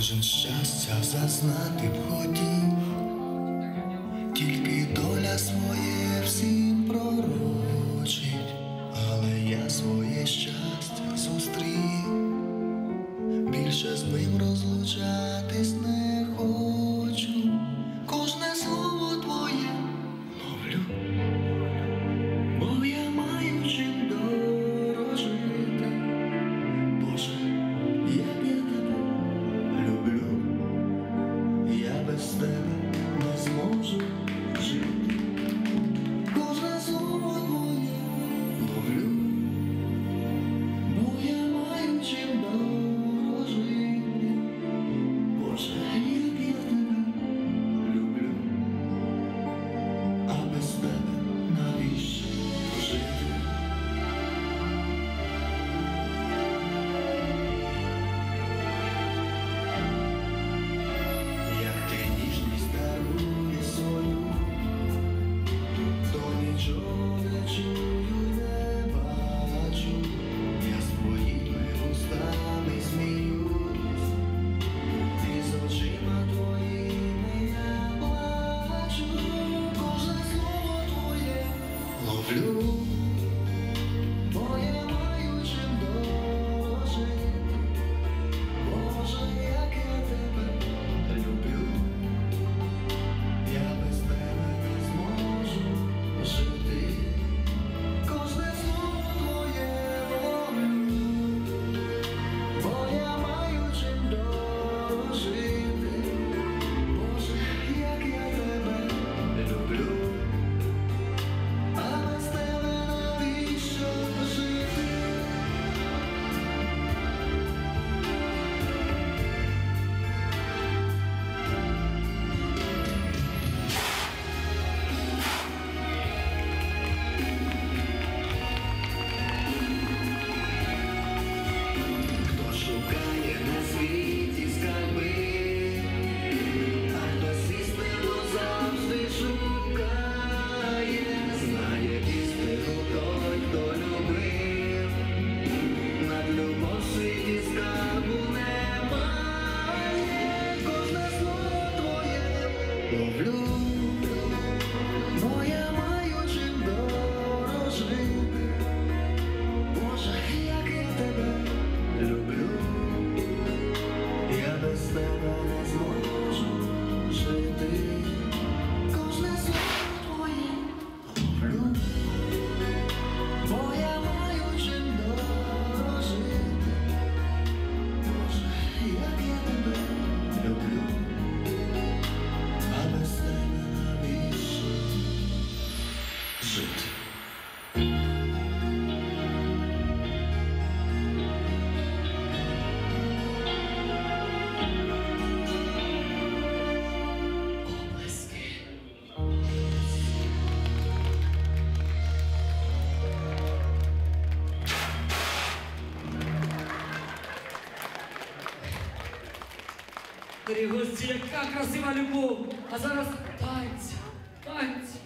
Кожен щастя зазнати хотів, тільки доля своє всім пророчить, але я своє щастя зустрів. understand. blue Дорогі гості, яка красива любов! А зараз танці, танці,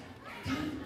танці.